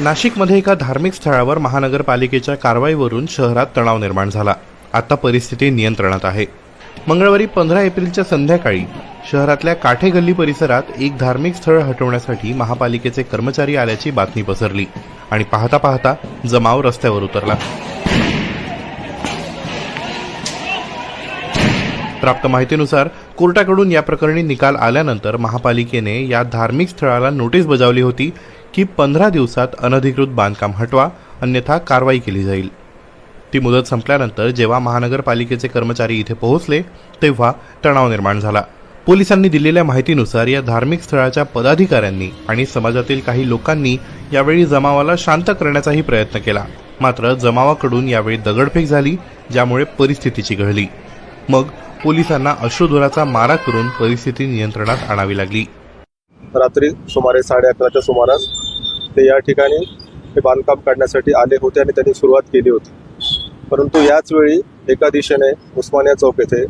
नाशिकमध्ये एका धार्मिक स्थळावर महानगरपालिकेच्या कारवाईवरून शहरात तणाव निर्माण झाला. आता परिस्थिती नियंत्रणात आहे. मंगळवारी पंधरा एप्रिलच्या संध्याकाळी शहरातल्या काठे गल्ली परिसरात एक धार्मिक स्थळ हटवण्यासाठी महापालिकेचे कर्मचारी आल्याची बातमी पसरली आणि पाहता पाहता जमाव रस्त्यावर उतरला. प्राप्त माहितीनुसार कोर्टाकडून या प्रकरणी निकाल आल्यानंतर महापालिकेने या धार्मिक स्थळाला नोटीस बजावली होती की पंधरा दिवसात अनधिकृत बांधकाम हटवा अन्यथा कारवाई केली जाईल. ती मुदत संपल्यानंतर जेव्हा महानगरपालिकेचे कर्मचारी इथे पोहोचले तेव्हा तणाव निर्माण झाला. पोलिसांनी दिलेल्या माहितीनुसार या धार्मिक स्थळाच्या पदाधिकाऱ्यांनी आणि समाजातील काही लोकांनी यावेळी जमावाला शांत करण्याचाही प्रयत्न केला. मात्र जमावाकडून यावेळी दगडफेक झाली ज्यामुळे परिस्थिती चिघळली मग पोलिसांना अश्रुधुराचा मारा करून परिस्थिती नियंत्रणात आणावी लागली. रात्री सुमारे साडे अकराच्या सुमारास ते या ठिकाणी हे बांधकाम काढण्यासाठी आले होते आणि त्यांनी सुरुवात केली होती. परंतु याच वेळी एका दिशेने उस्मानिया चौक येथे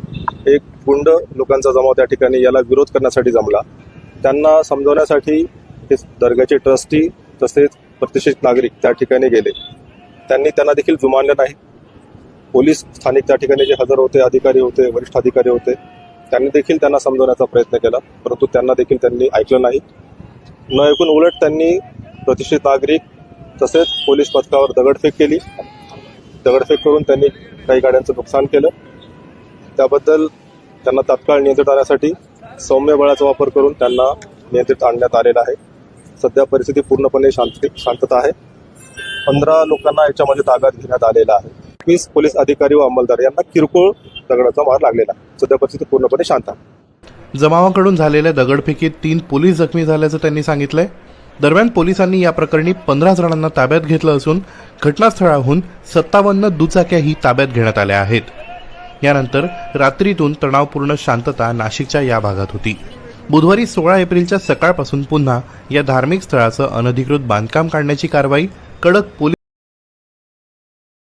एक गुंड लोकांचा जमाव त्या ठिकाणी याला विरोध करण्यासाठी जमला. त्यांना समजवण्यासाठी हे दर्ग्याचे ट्रस्टी तसेच प्रतिष्ठित नागरिक त्या ठिकाणी गेले. त्यांनी त्यांना देखील जुमानलं नाही. पोलीस स्थानिक त्या ठिकाणी जे हजर होते अधिकारी होते वरिष्ठ अधिकारी होते त्यांनी देखील त्यांना समजवण्याचा प्रयत्न केला. परंतु त्यांना देखील त्यांनी ऐकलं नाही. न ऐकून उलट त्यांनी प्रतिष्ठित नागरिक तसेच पोलीस पथकावर दगडफेक केली. दगडफेक करून त्यांनी काही गाड्यांचं नुकसान केलं. त्याबद्दल त्यांना तात्काळ नियंत्रित आणण्यासाठी सौम्य बळाचा वापर करून त्यांना नियंत्रित आणण्यात आलेला आहे. सध्या परिस्थिती पूर्णपणे शांत शांतता आहे. पंधरा लोकांना याच्यामध्ये ताब्यात घेण्यात आलेला आहे. वीस पोलीस अधिकारी व अंमलदार यांना किरकोळ दगडाचा मार लागलेला आहे. सध्या परिस्थिती पूर्णपणे शांत आहे. जमावाकडून झालेल्या दगडफेकीत तीन पोलीस जखमी झाल्याचं त्यांनी सांगितलंय. दरम्यान पोलिसांनी या प्रकरणी पंधरा जणांना ताब्यात घेतलं असून घटनास्थळाहून सत्तावन्न दुचाक्याही ताब्यात घेण्यात आल्या आहेत. यानंतर रात्रीतून तणावपूर्ण शांतता नाशिकच्या या भागात होती. बुधवारी सोळा एप्रिलच्या सकाळपासून पुन्हा या धार्मिक स्थळाचं अनधिकृत बांधकाम काढण्याची कारवाई कडक पोलीस